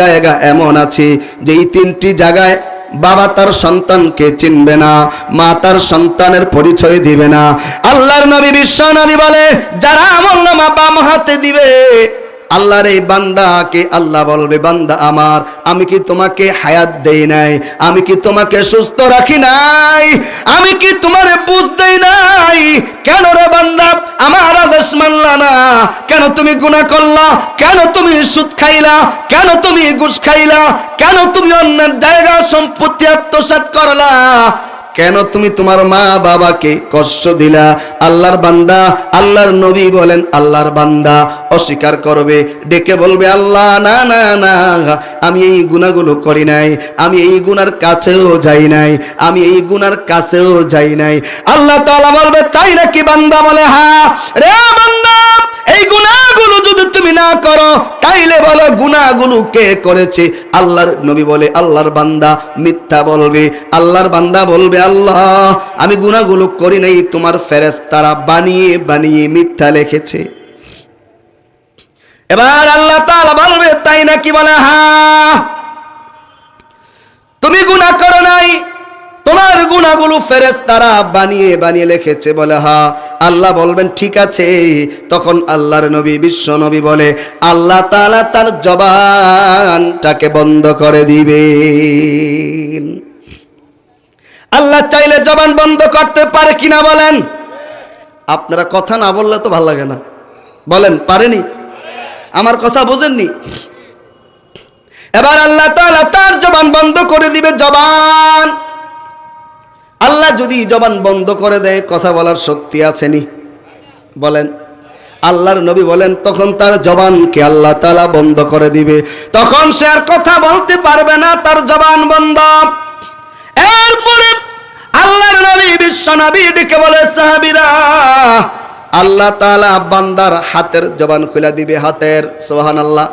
জায়গা এমন আছে যে এই তিনটি জায়গায় বাবা তার সন্তানকে চিনবে না, মা তার সন্তানের পরিচয় দিবে না। আল্লাহর নবী বিশ্ব নবী বলে, যারা আমল নামা বাম হাতে দিবে আল্লাহর এই বান্দাকে আল্লাহ বলবে, বান্দা আমার, আমি কি তোমাকে হায়াত দেই নাই? আমি কি তোমাকে সুস্থ রাখি নাই? আমি কি তোমার বুঝ দেই নাই? কেন রে বান্দা, আমার আদেশ মানলা না? কেন তুমি গুনাহ করলা? কেন তুমি সুদ খাইলা? কেন তুমি ঘুষ খাইলা? কেন তুমি অন্যের জায়গা সম্পত্তি আত্মসাৎ করলা? কেন তুমি তোমার মা বাবাকে কষ্ট দিলা? আল্লাহর বান্দা, আল্লাহর নবী বলেন, আল্লাহর বান্দা অস্বীকার করবে। ডেকে বলবে, আল্লাহ, না না না, আমি এই গুণাগুলো করি নাই। আমি এই গুনার কাছেও যাই নাই। আমি এই গুনার কাছেও যাই নাই। আল্লাহ তালা বলবে, তাই নাকি বান্দা বলে হা রে তাইলে বলো গুনাহগুলো কে করেছে? আল্লাহর নবী বলে, আল্লাহর বান্দা মিথ্যা বলবে। আল্লাহর বান্দা বলবে, আল্লাহ, আমি গুনাহগুলো করি নাই, তোমার ফেরেশতারা বানিয়ে বানিয়ে মিথ্যা লিখেছে। এবার আল্লাহ তাআলা বলবে, তাই নাকি বলে হ্যাঁ তুমি গুনাহ করো নাই তোমার গুণাগুলো ফেরেস তারা বানিয়ে বানিয়ে লিখেছে বলে, হা, আল্লাহ বলবেন, ঠিক আছে। তখন আল্লাহর নবী, বিশ্ব নবী বলে, আল্লাহ তাআলা তার জবানটাকে বন্ধ করে দিবেন। আল্লাহ চাইলে জবান বন্ধ করতে পারে কিনা বলেন? আপনারা কথা না বললে তো ভালো লাগে না। বলেন, পারেনি? আমার কথা বোঝেননি? এবার আল্লাহ তার জবান বন্ধ করে দিবে, জবান। যদি জবান বন্ধ করে দেয়, কথা বলার শক্তি আছেনি। বলেন, আল্লাহর নবী বলেন, তখন তার জবানকে আল্লাহ তালা বন্ধ করে দিবে। তখন সে আর কথা বলতে পারবে না, তার জবান বন্ধ। এরপরে আল্লাহর নবী বিশ্ব নবী ডেকে বলে, সাহাবিরা, আল্লাহ তালা বান্দার হাতের জবান খুলে দিবে, হাতের সোহান আল্লাহ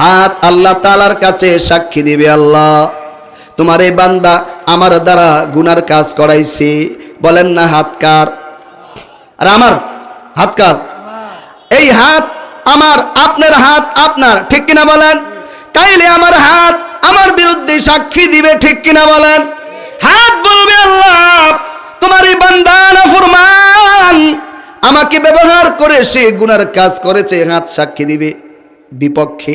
হাত আল্লাহ তালার কাছে সাক্ষী দিবে আল্লাহ। তোমার এই বান্দা আমার দ্বারা গুনার কাজ করাইছি। বলেন না হাত কার? আর আমার? হাত কার? এই হাত আমার, আপনার হাত আপনার, ঠিক কিনা বলেন? তাইলে আমার হাত আমার বিরুদ্ধে সাক্ষী দিবে, ঠিক কিনা বলেন? হাত বলবে আল্লাহ তোমার এই বান্দা না ফরমান? আমাকে ব্যবহার করে সে গুনার কাজ করেছে, হাত সাক্ষী দিবে। বিপক্ষে।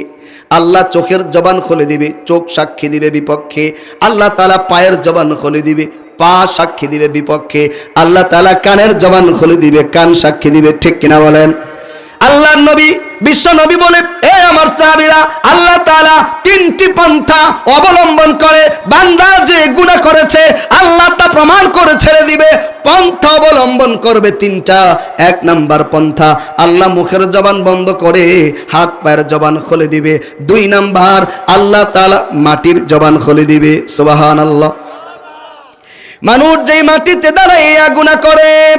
আল্লাহ চোখের জবান খুলে দিবে, চোখ সাক্ষী দিবে বিপক্ষে। আল্লাহ তালা পায়ের জবান খুলে দিবে, পা সাক্ষী দিবে বিপক্ষে। আল্লাহ তালা কানের জবান খুলে দিবে, কান সাক্ষী দিবে, ঠিক কিনা বলেন? আল্লাহ নবী, বিশ্ব নবী বলে, এ আমার সাহাবীরা, আল্লাহ তাআলা তিনটি পন্থা অবলম্বন করে, বান্দা যে গুনাহ করেছে, আল্লাহ তা প্রমাণ করে ছেড়ে দিবে, পন্থা অবলম্বন করবে তিনটা। এক নাম্বার পন্থা, আল্লাহ মুখের জবান বন্ধ করে হাত পায়ের জবান খুলে দিবে। দুই নাম্বার, আল্লাহ তালা মাটির জবান খুলে দিবে। সোবাহান সুবহানাল্লাহ। মানুষ যেই মাটিতে দাঁড়াইয়া গুনাহ করে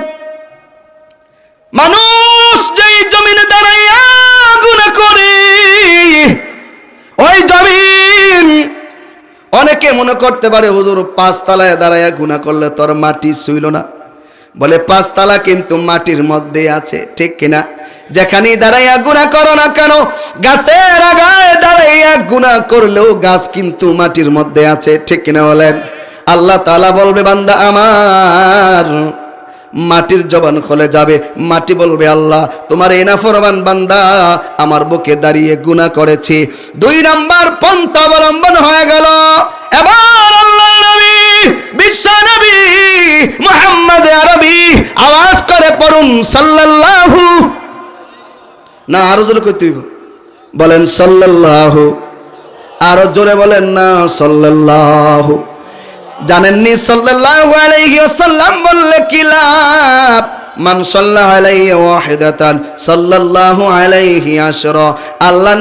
মনে করতে পারে, হুজুর, পাঁচতলায় দাঁড়াইয়া গুণা করলে তোর মাটি শুইল না? বলে, পাঁচতলা কিন্তু মাটির মধ্যে আছে, ঠিক কিনা? যেখানেই দাঁড়াইয়া গুণা করো না কেন, গাছের আগায় দাঁড়াইয়া গুণা করলেও গাছ কিন্তু মাটির মধ্যে আছে, ঠিক কিনা বলেন? আল্লাহ তালা বলবে, বান্দা, আমার মাটির জবান খুলে যাবে। মাটি বলবে, আল্লাহ, তোমার এনা ফরমান বান্দা আমার বুকে দাঁড়িয়ে গুণা করেছি। দুই নাম্বার পন্থ অবলম্বন হয়ে গেল। এবার আল্লাহ নবী, বিশ্ব নবী, মোহাম্মদ আরবি আওয়াজ করে পড়ুন সাল্লাল্লাহু। না, আরও জোরে করতে বলেন সাল্লাল্লাহু। আরও জোরে বলেন না, সাল্লাল্লাহু। জানেননি সাল্লাল্লাহু আলাইহি ওয়াসাল্লাম বললে কি লাভ? মান সাল্লাহ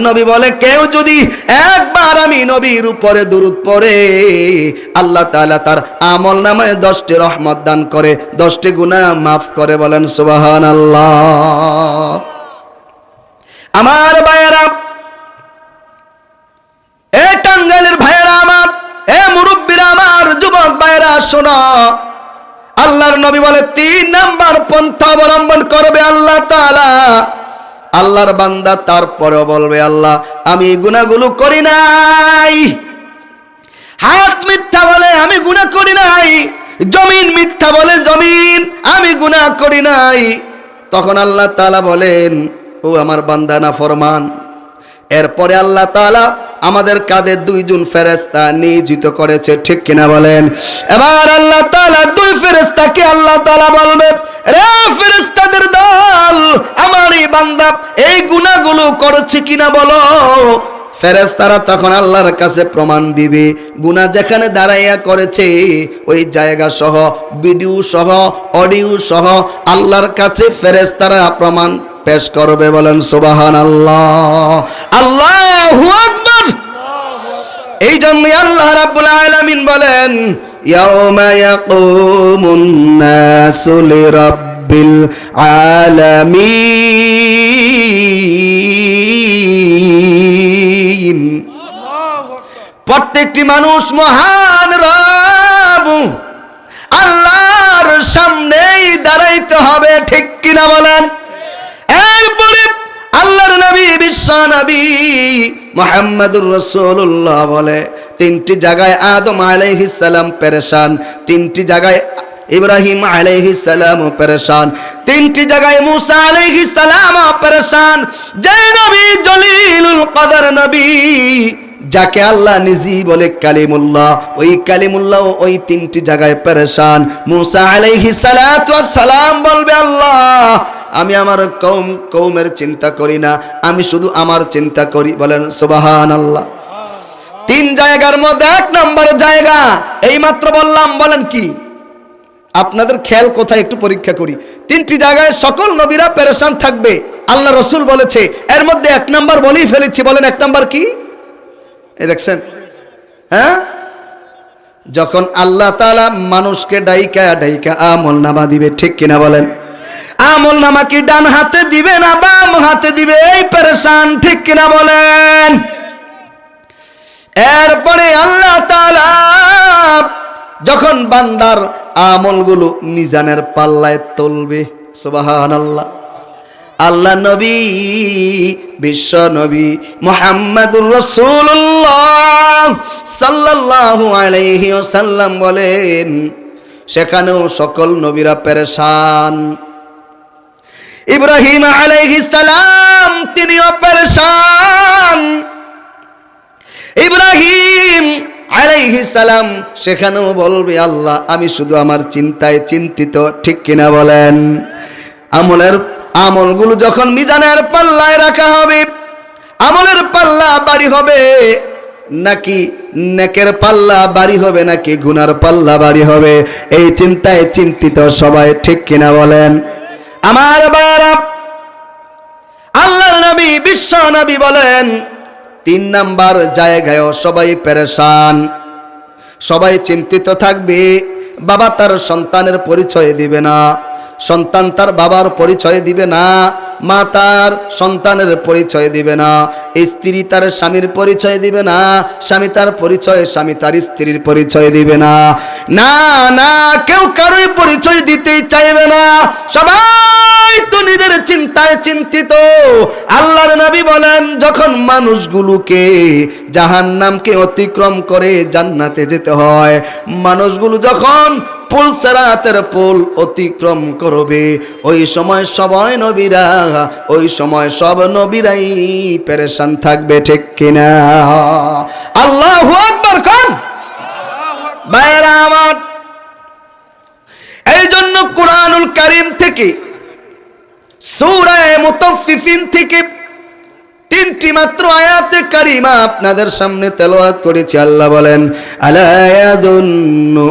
নবী বলে, কেউ যদি একবার আমি নবীর উপরে দুরূদ পড়ে, আল্লাহ তাআলা তার আমল নামায় 10টি রহমত দান করে 10টি গুনাহ মাফ করে বলেন, সুবহানাল্লাহ। আমার ভাইয়েরা, এ টাঙ্গাইলের ভাইয়েরা আমার, এ মুরব্বীরা আমার যুবক ভাইয়েরা, শোনো। আল্লাহর নবী বলে তিন নাম্বার পন্থা অবলম্বন করবে আল্লাহ তাআলা। আল্লাহর বান্দা তারপরেও বলবে, আল্লাহ, আমি গুনাহগুলো করি নাই। হাত মিথ্যা বলে আমি গুনাহ করি নাই। জমিন মিথ্যা বলে জমিন আমি গুনাহ করি নাই। তখন আল্লাহ তাআলা বলেন, ও আমার বান্দা না ফরমান এরপরে আল্লাহ তাআলা আমাদের কাঁধে দুইজন ফেরেস্তা নিয়োজিত করেছে, ঠিক কিনা বলেন? এবার আল্লাহ তাআলা দুই ফেরেস্তাকে আল্লাহ তাআলা বলবে, রে ফেরেস্তাদের দল, আমার এই বান্দা এই গুনাহগুলো করেছে কিনা বলো? ফেরেস্তারা তখন আল্লাহর কাছে প্রমাণ দিবে, গুনাহ যেখানে দাঁড়াইয়া করেছে, ওই জায়গা সহ, ভিডিও সহ, অডিও সহ, আল্লাহর কাছে ফেরেস্তারা প্রমাণ পেশ করবে বলেন সুবাহান আল্লাহ আল্লাহু এই জন্যই আল্লাহ রাব্বুল আলামিন বলেন ইয়াউমা ইয়াকুমুন নাসু লিরাব্বিল আলামিন। প্রত্যেকটি মানুষ মহান রব। আল্লাহর সামনেই দাঁড়াইতে হবে ঠিক কিনা বলেন এরপরে আল্লাহর বিশ্ব নবী রসুল্লাহ বলে, তিনটি জায়গায় আদম আলাইহিস সালাম পেরেশান, তিনটি জায়গায় ইব্রাহিম আলাইহিস সালাম পেরেশান, তিনটি জায়গায় মুসা আলাইহিস সালাম পেরেশান। যে নবী জলিলুল কদর নবী, যাকে আল্লাহ নিজি বলে কালিমুল্লাহ, ওই কালিমুল্লাহ ওই তিনটি জায়গায় পেরেশান। মুসা ওয়াস সালাম বলবে, আল্লাহ আমি আমার কৌম কৌমের চিন্তা করি না। আমি শুধু আমার চিন্তা করি, বলেন সুবাহান আল্লাহ তিন জায়গার মধ্যে এক নম্বর জায়গা এই মাত্র বললাম, বলেন কি? আপনাদের খেয়াল কোথায় একটু পরীক্ষা করি। তিনটি জায়গায় সকল নবীরা পেরেশান থাকবে। আল্লাহ রসুল বলেছে, এর মধ্যে এক নাম্বার বলেই ফেলেছি, বলেন এক নাম্বার কি? এই দেখছেন? হ্যাঁ? যখন আল্লাহ তাআলা মানুষকে ডাইকা ডাইকা আমল নামা দিবে, ঠিক কিনা বলেন? আমল নামা কি ডান হাতে দিবে না বাম হাতে দিবে? এই পেরেশান, ঠিক কিনা বলেন? এরপরে আল্লাহ যখন বান্দার আমলগুলো মিজানের পাল্লায় তুলবে সুবাহান আল্লাহ আল্লাহ নবী, বিশ্ব নবী মোহাম্মদুর রসুল্লাহ সাল্লাল্লাহু আলাইহি ওয়াসাল্লাম বলেন, সেখানেও সকল নবীরা পেরেশান। ইব্রাহিম আলাইহিস সালাম তিনিও পেরেশান ইব্রাহিম আলাইহিস সালাম সেখানেও বলবে, আল্লাহ, আমি শুধু আমার চিন্তায় চিন্তিত, ঠিক কিনা বলেন? আমলের আমলগুলো যখন মিজানের পাল্লায় রাখা হবে, আমলের পাল্লা বাড়ি হবে নাকি নেকের পাল্লা বাড়ি হবে নাকি গুনার পাল্লা বাড়ি হবে, এই চিন্তায় চিন্তিত সবাই ঠিক কিনা বলেন? আমার বারাপ আল্লাহ নবী, বিশ্ব নবী বলেন, তিন নাম্বার জায়গায় সবাই পেরেশান। সবাই চিন্তিত থাকবে, বাবা তার সন্তানের পরিচয় দিবে না। সন্তান তার বাবার পরিচয় দিবে না। মা তার সন্তানের পরিচয় দিবে না, স্ত্রী তার স্বামীর পরিচয় দিবে না, স্বামী তার পরিচয়, স্বামী তার স্ত্রীর পরিচয় দিবে না। না না, কেউ কারোই পরিচয় দিতেই চাইবে না। সবাই তো নিজের চিন্তায় চিন্তিত। আল্লাহর নবী বলেন, যখন মানুষগুলোকে জাহান্নামকে অতিক্রম করে জান্নাতে যেতে হয়, মানুষগুলো যখন পুল সেরাতের পুল অতিক্রম করবে। ওই সময় সবাই নবীরা, ওই সময় সব নবীরাই পেরেশান থাকবে, ঠিক কিনা? আল্লাহ আমার এই জন্য কোরআনুল কারিম থেকে, সূরায়ে মুতাফফিফিন থেকে তিনটি মাত্র আয়াতে কারিমা আপনাদের সামনে তেলোয়াত করেছি আল্লাহ বলেন আলায়াযুন্নু